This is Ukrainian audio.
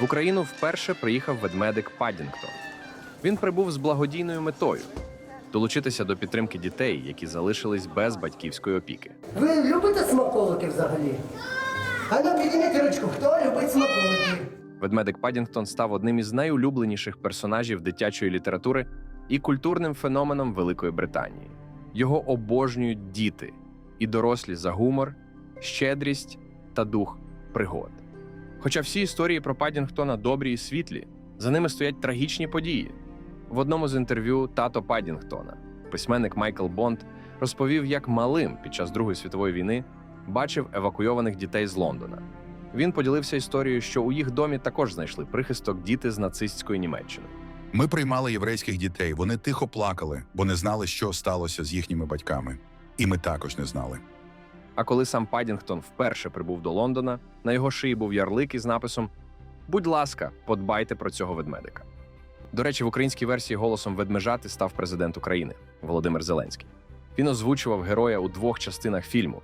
В Україну вперше приїхав ведмедик Паддінгтон. Він прибув з благодійною метою долучитися до підтримки дітей, які залишились без батьківської опіки. Ви любите смаколики взагалі? А ну підніміть ручку, хто любить смаколики? Ведмедик Паддінгтон став одним із найулюбленіших персонажів дитячої літератури і культурним феноменом Великої Британії. Його обожнюють діти і дорослі за гумор, щедрість та дух пригод. Хоча всі історії про Паддінгтона добрі і світлі, за ними стоять трагічні події. В одному з інтерв'ю тато Паддінгтона, письменник Майкл Бонд, розповів, як малим під час Другої світової війни бачив евакуйованих дітей з Лондона. Він поділився історією, що у їх домі також знайшли прихисток діти з нацистської Німеччини. Ми приймали єврейських дітей. Вони тихо плакали, бо не знали, що сталося з їхніми батьками. І ми також не знали. А коли сам Падінгтон вперше прибув до Лондона, на його шиї був ярлик із написом Будь ласка, подбайте про цього ведмедика. До речі, в українській версії голосом ведмежати став президент України Володимир Зеленський. Він озвучував героя у двох частинах фільму,